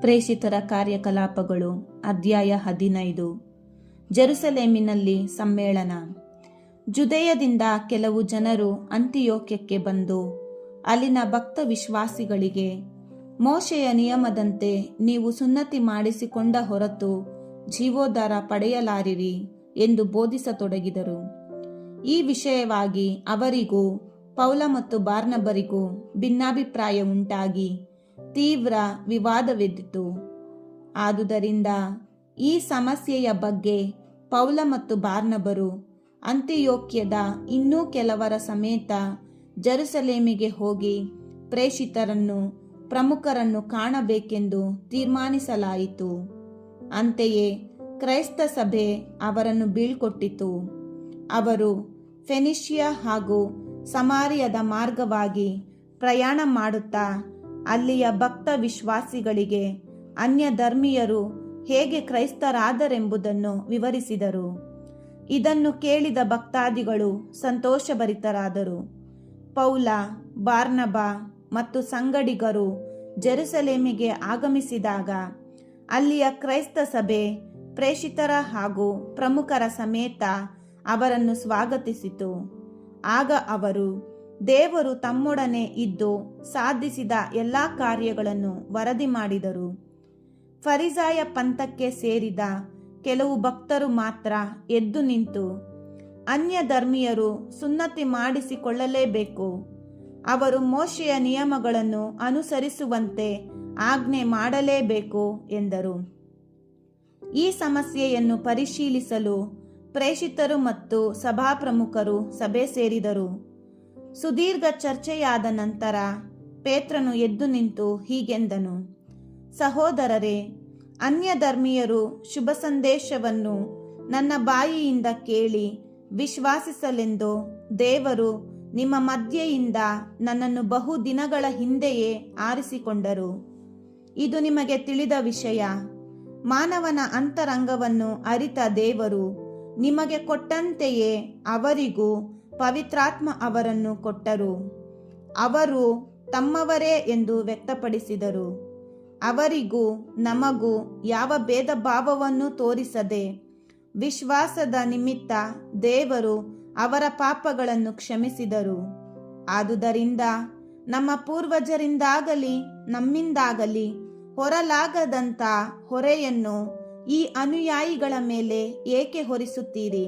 ಪ್ರೇಷಿತರ ಕಾರ್ಯಕಲಾಪಗಳು, ಅಧ್ಯಾಯ ಹದಿನೈದು. ಜೆರುಸಲೇಮಿನಲ್ಲಿ ಸಮ್ಮೇಳನ. ಜುದಯದಿಂದ ಕೆಲವು ಜನರು ಅಂತಿಯೋಕ್ಯಕ್ಕೆ ಬಂದು, ಅಲ್ಲಿನ ಭಕ್ತ ವಿಶ್ವಾಸಿಗಳಿಗೆ, ಮೋಶೆಯ ನಿಯಮದಂತೆ ನೀವು ಸುನ್ನತಿ ಮಾಡಿಸಿಕೊಂಡ ಹೊರತು ಜೀವೋದ್ಧಾರ ಪಡೆಯಲಾರಿರಿ ಎಂದು ಬೋಧಿಸತೊಡಗಿದರು. ಈ ವಿಷಯವಾಗಿ ಅವರಿಗೂ, ಪೌಲ ಮತ್ತು ಬಾರ್ನಬರಿಗೂ ಭಿನ್ನಾಭಿಪ್ರಾಯ ಉಂಟಾಗಿ ತೀವ್ರ ವಿವಾದವಿದ್ದಿತು. ಆದುದರಿಂದ ಈ ಸಮಸ್ಯೆಯ ಬಗ್ಗೆ ಪೌಲ ಮತ್ತು ಬಾರ್ನಬರು ಅಂತ್ಯೋಕ್ಯದ ಇನ್ನೂ ಕೆಲವರ ಸಮೇತ ಜರುಸಲೇಮಿಗೆ ಹೋಗಿ ಪ್ರೇಷಿತರನ್ನು, ಪ್ರಮುಖರನ್ನು ಕಾಣಬೇಕೆಂದು ತೀರ್ಮಾನಿಸಲಾಯಿತು. ಅಂತೆಯೇ ಕ್ರೈಸ್ತ ಸಭೆ ಅವರನ್ನು ಬೀಳ್ಕೊಟ್ಟಿತು. ಅವರು ಫೆನಿಷಿಯಾ ಹಾಗೂ ಸಮಾರಿಯದ ಮಾರ್ಗವಾಗಿ ಪ್ರಯಾಣ ಮಾಡುತ್ತಾ ಅಲ್ಲಿಯ ಭಕ್ತ ವಿಶ್ವಾಸಿಗಳಿಗೆ ಅನ್ಯ ಧರ್ಮೀಯರು ಹೇಗೆ ಕ್ರೈಸ್ತರಾದರೆಂಬುದನ್ನು ವಿವರಿಸಿದರು. ಇದನ್ನು ಕೇಳಿದ ಭಕ್ತಾದಿಗಳು ಸಂತೋಷಭರಿತರಾದರು. ಪೌಲ, ಬಾರ್ನಬ ಮತ್ತು ಸಂಗಡಿಗರು ಜೆರುಸಲೇಮಿಗೆ ಆಗಮಿಸಿದಾಗ ಅಲ್ಲಿಯ ಕ್ರೈಸ್ತ ಸಭೆ ಪ್ರೇಷಿತರ ಹಾಗೂ ಪ್ರಮುಖರ ಸಮೇತ ಅವರನ್ನು ಸ್ವಾಗತಿಸಿತು. ಆಗ ಅವರು ದೇವರು ತಮ್ಮೊಡನೆ ಇದ್ದು ಸಾಧಿಸಿದ ಎಲ್ಲ ಕಾರ್ಯಗಳನ್ನು ವರದಿ ಮಾಡಿದರು. ಫರಿಸಾಯ ಪಂಥಕ್ಕೆ ಸೇರಿದ ಕೆಲವು ಭಕ್ತರು ಮಾತ್ರ ಎದ್ದು ನಿಂತು ಅನ್ಯ ಧರ್ಮೀಯರು ಸುನ್ನತಿ ಮಾಡಿಸಿಕೊಳ್ಳಲೇಬೇಕು. ಅವರು ಮೋಶೆಯ ನಿಯಮಗಳನ್ನು ಅನುಸರಿಸುವಂತೆ ಆಜ್ಞೆ ಮಾಡಲೇಬೇಕು ಎಂದರು. ಈ ಸಮಸ್ಯೆಯನ್ನು ಪರಿಶೀಲಿಸಲು ಪ್ರೇಷಿತರು ಮತ್ತು ಸಭಾಪ್ರಮುಖರು ಸಭೆ ಸೇರಿದರು. ಸುದೀರ್ಘ ಚರ್ಚೆಯಾದ ನಂತರ ಪೇತ್ರನು ಎದ್ದು ನಿಂತು ಹೀಗೆಂದನು. ಸಹೋದರರೇ ಅನ್ಯ ಧರ್ಮೀಯರು ಶುಭ ಸಂದೇಶವನ್ನು ನನ್ನ ಬಾಯಿಯಿಂದ ಕೇಳಿ ವಿಶ್ವಾಸಿಸಲೆಂದು ದೇವರು ನಿಮ್ಮ ಮಧ್ಯೆಯಿಂದ ನನ್ನನ್ನು ಬಹು ದಿನಗಳ ಹಿಂದೆಯೇ ಆರಿಸಿಕೊಂಡರು. ಇದು ನಿಮಗೆ ತಿಳಿದ ವಿಷಯ. ಮಾನವನ ಅಂತರಂಗವನ್ನು ಅರಿತ ದೇವರು ನಿಮಗೆ ಕೊಟ್ಟಂತೆಯೇ ಅವರಿಗೂ ಪವಿತ್ರಾತ್ಮ ಅವರನ್ನು ಕೊಟ್ಟರು. ಅವರು ತಮ್ಮವರೇ ಎಂದು ವ್ಯಕ್ತಪಡಿಸಿದರು. ಅವರಿಗೂ ನಮಗೂ ಯಾವ ಭೇದ ಭಾವವನ್ನು ತೋರಿಸದೆ ವಿಶ್ವಾಸದ ನಿಮಿತ್ತ ದೇವರು ಅವರ ಪಾಪಗಳನ್ನು ಕ್ಷಮಿಸಿದರು. ಆದುದರಿಂದ ನಮ್ಮ ಪೂರ್ವಜರಿಂದಾಗಲಿ ನಮ್ಮಿಂದಾಗಲಿ ಹೊರಲಾಗದಂಥ ಹೊರೆಯನ್ನು ಈ ಅನುಯಾಯಿಗಳ ಮೇಲೆ ಏಕೆ ಹೊರಿಸುತ್ತೀರಿ?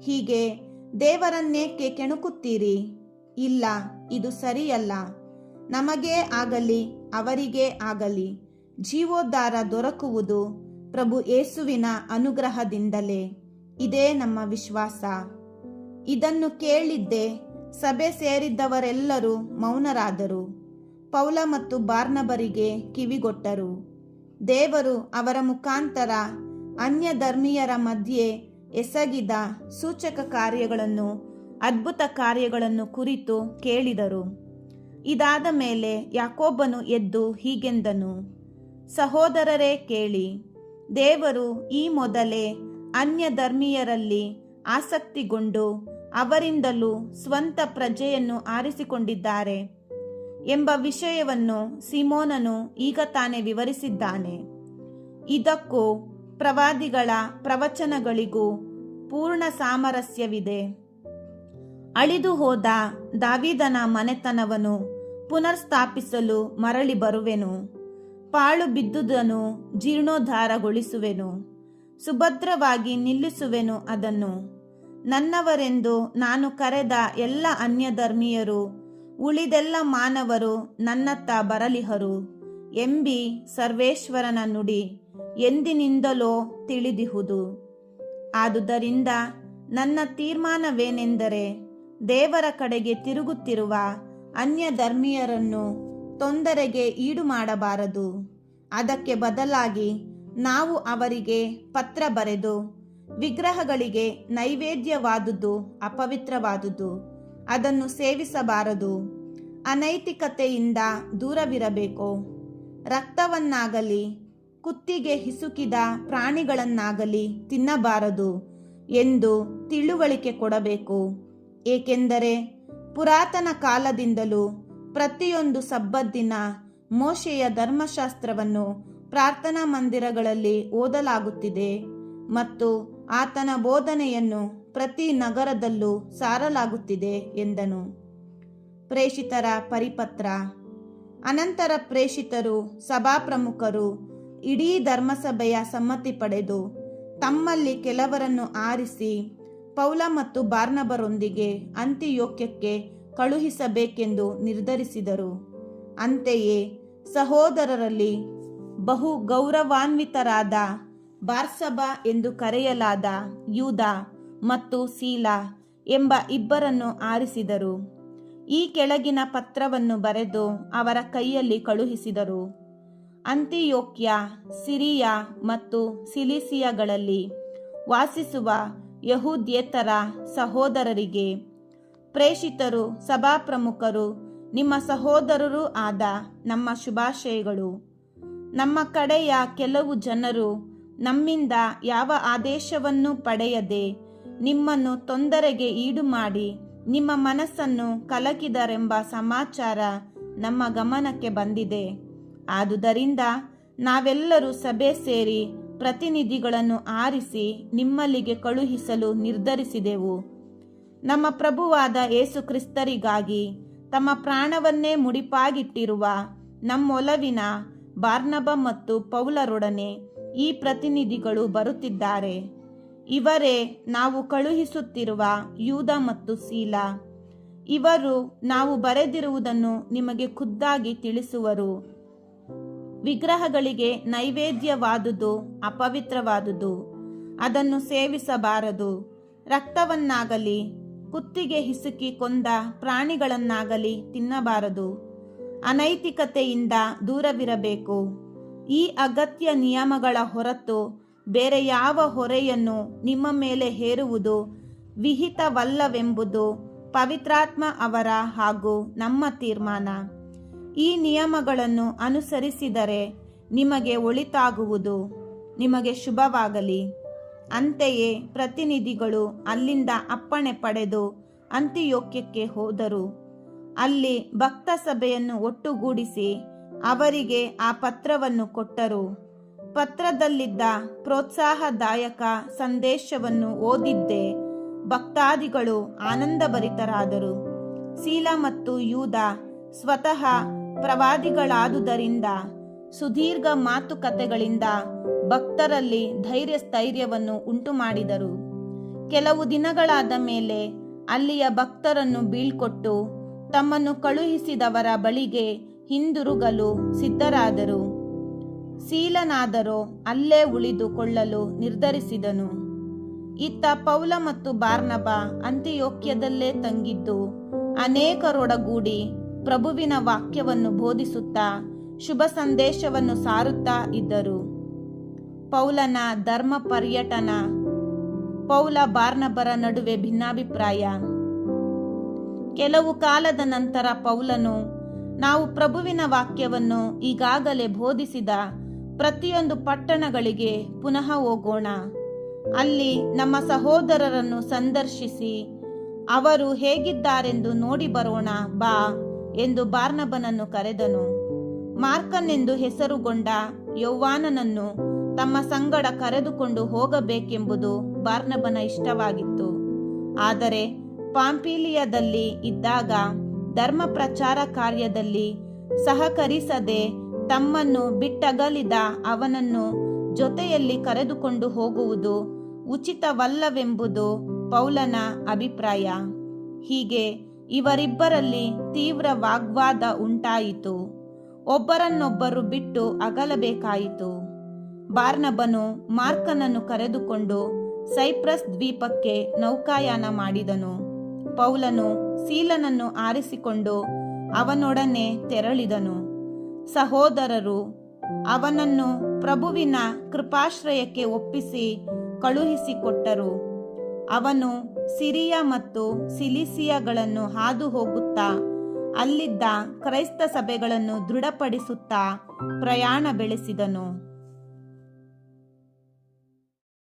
ಹೀಗೆ ದೇವರನ್ನೇಕೆ ಕೆಣಕುತ್ತೀರಿ? ಇಲ್ಲ, ಇದು ಸರಿಯಲ್ಲ. ನಮಗೇ ಆಗಲಿ, ಅವರಿಗೇ ಆಗಲಿ. ಜೀವೋದ್ಧಾರ ದೊರಕುವುದು ಪ್ರಭು ಯೇಸುವಿನ ಅನುಗ್ರಹದಿಂದಲೇ. ಇದೇ ನಮ್ಮ ವಿಶ್ವಾಸ. ಇದನ್ನು ಕೇಳಿದ್ದೆ ಸಭೆ ಸೇರಿದ್ದವರೆಲ್ಲರೂ ಮೌನರಾದರು. ಪೌಲ ಮತ್ತು ಬಾರ್ನಬರಿಗೆ ಕಿವಿಗೊಟ್ಟರು. ದೇವರು ಅವರ ಮುಖಾಂತರ ಅನ್ಯ ಧರ್ಮೀಯರ ಮಧ್ಯೆ ಎಸಗಿದ ಸೂಚಕ ಕಾರ್ಯಗಳನ್ನು, ಅದ್ಭುತ ಕಾರ್ಯಗಳನ್ನು ಕುರಿತು ಕೇಳಿದರು. ಇದಾದ ಮೇಲೆ ಯಾಕೋಬನು ಎದ್ದು ಹೀಗೆಂದನು, ಸಹೋದರರೇ, ಕೇಳಿ, ದೇವರು ಈ ಮೊದಲೇ ಅನ್ಯ ಧರ್ಮೀಯರಲ್ಲಿ ಆಸಕ್ತಿಗೊಂಡು ಅವರಿಂದಲೂ ಸ್ವಂತ ಪ್ರಜೆಯನ್ನು ಆರಿಸಿಕೊಂಡಿದ್ದಾರೆ ಎಂಬ ವಿಷಯವನ್ನು ಸಿಮೋನನು ಈಗ ತಾನೇ ವಿವರಿಸಿದ್ದಾನೆ. ಇದಕ್ಕೂ ಪ್ರವಾದಿಗಳ ಪ್ರವಚನಗಳಿಗೂ ಪೂರ್ಣ ಸಾಮರಸ್ಯವಿದೆ. ಅಳಿದು ಹೋದ ದಾವಿದನ ಮನೆತನವನ್ನು ಪುನರ್ಸ್ಥಾಪಿಸಲು ಮರಳಿ ಬರುವೆನು. ಪಾಳು ಬಿದ್ದುದನ್ನು ಜೀರ್ಣೋದ್ಧಾರಗೊಳಿಸುವೆನು. ಸುಭದ್ರವಾಗಿ ನಿಲ್ಲಿಸುವೆನು ಅದನ್ನು. ನನ್ನವರೆಂದು ನಾನು ಕರೆದ ಎಲ್ಲ ಅನ್ಯಧರ್ಮೀಯರು, ಉಳಿದೆಲ್ಲ ಮಾನವರು ನನ್ನತ್ತ ಬರಲಿಹರು. ಎಂಬಿ ಸರ್ವೇಶ್ವರನ ನುಡಿ. ಎಂದಿನಿಂದಲೋ ತಿಳಿದಿಹುದು. ಆದುದರಿಂದ ನನ್ನ ತೀರ್ಮಾನವೇನೆಂದರೆ ದೇವರ ಕಡೆಗೆ ತಿರುಗುತ್ತಿರುವ ಅನ್ಯ ಧರ್ಮೀಯರನ್ನು ತೊಂದರೆಗೆ ಈಡು ಮಾಡಬಾರದು ಅದಕ್ಕೆ ಬದಲಾಗಿ ನಾವು ಅವರಿಗೆ ಪತ್ರ ಬರೆದು, ವಿಗ್ರಹಗಳಿಗೆ ನೈವೇದ್ಯವಾದುದು ಅಪವಿತ್ರವಾದುದು, ಅದನ್ನು ಸೇವಿಸಬಾರದು. ಅನೈತಿಕತೆಯಿಂದ ದೂರವಿರಬೇಕು. ರಕ್ತವನ್ನಾಗಲಿ ಕುತ್ತಿಗೆ ಹಿಸುಕಿದ ಪ್ರಾಣಿಗಳನ್ನಾಗಲಿ ತಿನ್ನಬಾರದು ಎಂದು ತಿಳುವಳಿಕೆ ಕೊಡಬೇಕು. ಏಕೆಂದರೆ ಪುರಾತನ ಕಾಲದಿಂದಲೂ ಪ್ರತಿಯೊಂದು ಸಬ್ಬದ್ದಿನ ಮೋಶೆಯ ಧರ್ಮಶಾಸ್ತ್ರವನ್ನು ಪ್ರಾರ್ಥನಾ ಮಂದಿರಗಳಲ್ಲಿ ಓದಲಾಗುತ್ತಿದೆ ಮತ್ತು ಆತನ ಬೋಧನೆಯನ್ನು ಪ್ರತಿ ನಗರದಲ್ಲೂ ಸಾರಲಾಗುತ್ತಿದೆ ಎಂದನು. ಪ್ರೇಷಿತರ ಪರಿಪತ್ರ. ಅನಂತರ ಪ್ರೇಷಿತರು, ಸಭಾಪ್ರಮುಖರು ಇಡೀ ಧರ್ಮಸಭೆಯ ಸಮ್ಮತಿ ಪಡೆದು ತಮ್ಮಲ್ಲಿ ಕೆಲವರನ್ನು ಆರಿಸಿ ಪೌಲ ಮತ್ತು ಬಾರ್ನಬರೊಂದಿಗೆ ಅಂತ್ಯಯೋಕ್ಯಕ್ಕೆ ಕಳುಹಿಸಬೇಕೆಂದು ನಿರ್ಧರಿಸಿದರು. ಅಂತೆಯೇ ಸಹೋದರರಲ್ಲಿ ಬಹು ಗೌರವಾನ್ವಿತರಾದ ಬಾರ್ಸಬ ಎಂದು ಕರೆಯಲಾದ ಯೂದ ಮತ್ತು ಸೀಲಾ ಎಂಬ ಇಬ್ಬರನ್ನು ಆರಿಸಿದರು. ಈ ಕೆಳಗಿನ ಪತ್ರವನ್ನು ಬರೆದು ಅವರ ಕೈಯಲ್ಲಿ ಕಳುಹಿಸಿದರು. ಅಂತಿಯೋಕ್ಯ, ಸಿರಿಯಾ ಮತ್ತು ಸಿಲಿಸಿಯಾಗಳಲ್ಲಿ ವಾಸಿಸುವ ಯಹೂದ್ಯೇತರ ಸಹೋದರರಿಗೆ. ಪ್ರೇಷಿತರು, ಸಭಾಪ್ರಮುಖರು, ನಿಮ್ಮ ಸಹೋದರರೂ ಆದ ನಮ್ಮ ಶುಭಾಶಯಗಳು. ನಮ್ಮ ಕಡೆಯ ಕೆಲವು ಜನರು ನಮ್ಮಿಂದ ಯಾವ ಆದೇಶವನ್ನು ಪಡೆಯದೆ ನಿಮ್ಮನ್ನು ತೊಂದರೆಗೆ ಈಡು ಮಾಡಿ ನಿಮ್ಮ ಮನಸ್ಸನ್ನು ಕಲಕಿದರೆಂಬ ಸಮಾಚಾರ ನಮ್ಮ ಗಮನಕ್ಕೆ ಬಂದಿದೆ. ಆದುದರಿಂದ ನಾವೆಲ್ಲರೂ ಸಭೆ ಸೇರಿ ಪ್ರತಿನಿಧಿಗಳನ್ನು ಆರಿಸಿ ನಿಮ್ಮಲ್ಲಿಗೆ ಕಳುಹಿಸಲು ನಿರ್ಧರಿಸಿದೆವು. ನಮ್ಮ ಪ್ರಭುವಾದ ಯೇಸು ಕ್ರಿಸ್ತರಿಗಾಗಿ ತಮ್ಮ ಪ್ರಾಣವನ್ನೇ ಮುಡಿಪಾಗಿಟ್ಟಿರುವ ನಮ್ಮೊಲವಿನ ಬಾರ್ನಬ ಮತ್ತು ಪೌಲರೊಡನೆ ಈ ಪ್ರತಿನಿಧಿಗಳು ಬರುತ್ತಿದ್ದಾರೆ. ಇವರೇ ನಾವು ಕಳುಹಿಸುತ್ತಿರುವ ಯೂದ ಮತ್ತು ಸೀಲ. ಇವರು ನಾವು ಬರೆದಿರುವುದನ್ನು ನಿಮಗೆ ಖುದ್ದಾಗಿ ತಿಳಿಸುವರು. ವಿಗ್ರಹಗಳಿಗೆ ನೈವೇದ್ಯವಾದುದು, ಅಪವಿತ್ರವಾದುದು, ಅದನ್ನು ಸೇವಿಸಬಾರದು. ರಕ್ತವನ್ನಾಗಲಿ, ಕುತ್ತಿಗೆ ಹಿಸುಕಿ ಕೊಂದ ಪ್ರಾಣಿಗಳನ್ನಾಗಲಿ ತಿನ್ನಬಾರದು. ಅನೈತಿಕತೆಯಿಂದ ದೂರವಿರಬೇಕು. ಈ ಅಗತ್ಯ ನಿಯಮಗಳ ಹೊರತು ಬೇರೆ ಯಾವ ಹೊರೆಯನ್ನು ನಿಮ್ಮ ಮೇಲೆ ಹೇರುವುದು ವಿಹಿತವಲ್ಲವೆಂಬುದು ಪವಿತ್ರಾತ್ಮ ಅವರ ಹಾಗೂ ನಮ್ಮ ತೀರ್ಮಾನ. ಈ ನಿಯಮಗಳನ್ನು ಅನುಸರಿಸಿದರೆ ನಿಮಗೆ ಒಳಿತಾಗುವುದು, ನಿಮಗೆ ಶುಭವಾಗಲಿ. ಅಂತೆಯೇ ಪ್ರತಿನಿಧಿಗಳು ಅಲ್ಲಿಂದ ಅಪ್ಪಣೆ ಪಡೆದು ಅಂತ್ಯಯೋಕ್ಯಕ್ಕೆ ಹೋದರು. ಅಲ್ಲಿ ಭಕ್ತ ಸಭೆಯನ್ನು ಒಟ್ಟುಗೂಡಿಸಿ ಅವರಿಗೆ ಆ ಪತ್ರವನ್ನು ಕೊಟ್ಟರು. ಪತ್ರದಲ್ಲಿದ್ದ ಪ್ರೋತ್ಸಾಹದಾಯಕ ಸಂದೇಶವನ್ನು ಓದಿದ್ದೇ ಭಕ್ತಾದಿಗಳು ಆನಂದಭರಿತರಾದರು. ಶೀಲಾ ಮತ್ತು ಯೂದ ಸ್ವತಃ ಪ್ರವಾದಿಗಳಾದುದರಿಂದ, ಸುದೀರ್ಘ ಮಾತುಕತೆಗಳಿಂದ ಭಕ್ತರಲ್ಲಿ ಧೈರ್ಯ ಸ್ಥೈರ್ಯವನ್ನು ಉಂಟು ಮಾಡಿದರು ಕೆಲವು ದಿನಗಳಾದ ಮೇಲೆ ಅಲ್ಲಿಯ ಭಕ್ತರನ್ನು ಬೀಳ್ಕೊಟ್ಟು ತಮ್ಮನ್ನು ಕಳುಹಿಸಿದವರ ಬಳಿಗೆ ಹಿಂದಿರುಗಲು ಸಿದ್ಧರಾದರು. ಸೀಲನಾದರೂ ಅಲ್ಲೇ ಉಳಿದುಕೊಳ್ಳಲು ನಿರ್ಧರಿಸಿದನು. ಇತ್ತ ಪೌಲ ಮತ್ತು ಬಾರ್ನಬ ಅಂತ್ಯೋಕ್ಯದಲ್ಲೇ ತಂಗಿದ್ದು, ಅನೇಕರೊಡಗೂಡಿ ಪ್ರಭುವಿನ ವಾಕ್ಯವನ್ನು ಬೋಧಿಸುತ್ತಾ ಶುಭ ಸಂದೇಶವನ್ನು ಸಾರುತ್ತಾ ಇದ್ದರು. ಪೌಲನ ಧರ್ಮ ಪರ್ಯಟನ, ಪೌಲ ಬಾರ್ನಬರ ನಡುವೆ ಭಿನ್ನಾಭಿಪ್ರಾಯ. ಕೆಲವು ಕಾಲದ ನಂತರ ಪೌಲನು, ನಾವು ಪ್ರಭುವಿನ ವಾಕ್ಯವನ್ನು ಈಗಾಗಲೇ ಬೋಧಿಸಿದ ಪ್ರತಿಯೊಂದು ಪಟ್ಟಣಗಳಿಗೆ ಪುನಃ ಹೋಗೋಣ. ಅಲ್ಲಿ ನಮ್ಮ ಸಹೋದರರನ್ನು ಸಂದರ್ಶಿಸಿ, ಅವರು ಹೇಗಿದ್ದಾರೆಂದು ನೋಡಿ ಬರೋಣ, ಬಾ. ಎಂದು ಬಾರ್ನಬನನ್ನು ಕರೆದನು. ಮಾರ್ಕನೆಂದು ಹೆಸರುಗೊಂಡ ಯೌವಾನನನ್ನು ತಮ್ಮ ಸಂಗಡ ಕರೆದುಕೊಂಡು ಹೋಗಬೇಕೆಂಬುದು ಬಾರ್ನಬನ ಇಷ್ಟವಾಗಿತ್ತು. ಆದರೆ ಪಾಂಪೀಲಿಯದಲ್ಲಿ ಇದ್ದಾಗ ಧರ್ಮ ಪ್ರಚಾರ ಕಾರ್ಯದಲ್ಲಿ ಸಹಕರಿಸದೆ ತಮ್ಮನ್ನು ಬಿಟ್ಟಗಲಿದ ಅವನನ್ನು ಜೊತೆಯಲ್ಲಿ ಕರೆದುಕೊಂಡು ಹೋಗುವುದು ಉಚಿತವಲ್ಲವೆಂಬುದು ಪೌಲನ ಅಭಿಪ್ರಾಯ. ಹೀಗೆ ಇವರಿಬ್ಬರಲ್ಲಿ ತೀವ್ರ ವಾಗ್ವಾದ ಉಂಟಾಯಿತು. ಒಬ್ಬರನ್ನೊಬ್ಬರು ಬಿಟ್ಟು ಅಗಲಬೇಕಾಯಿತು. ಬಾರ್ನಬನು ಮಾರ್ಕನನ್ನು ಕರೆದುಕೊಂಡು ಸೈಪ್ರಸ್ ದ್ವೀಪಕ್ಕೆ ನೌಕಾಯಾನ ಮಾಡಿದನು. ಪೌಲನು ಸೀಲನನ್ನು ಆರಿಸಿಕೊಂಡು ಅವನೊಡನೆ ತೆರಳಿದನು. ಸಹೋದರರು, ಅವನನ್ನು ಪ್ರಭುವಿನ ಕೃಪಾಶ್ರಯಕ್ಕೆ ಒಪ್ಪಿಸಿ ಕಳುಹಿಸಿಕೊಟ್ಟರು. ಅವನು ಸಿರಿಯ ಮತ್ತು ಸಿಲಿಸಿಯಗಳನ್ನು ಹಾದು ಹೋಗುತ್ತಾ ಅಲ್ಲಿದ್ದ ಕ್ರೈಸ್ತ ಸಭೆಗಳನ್ನು ದೃಢಪಡಿಸುತ್ತಾ ಪ್ರಯಾಣ ಬೆಳೆಸಿದನು.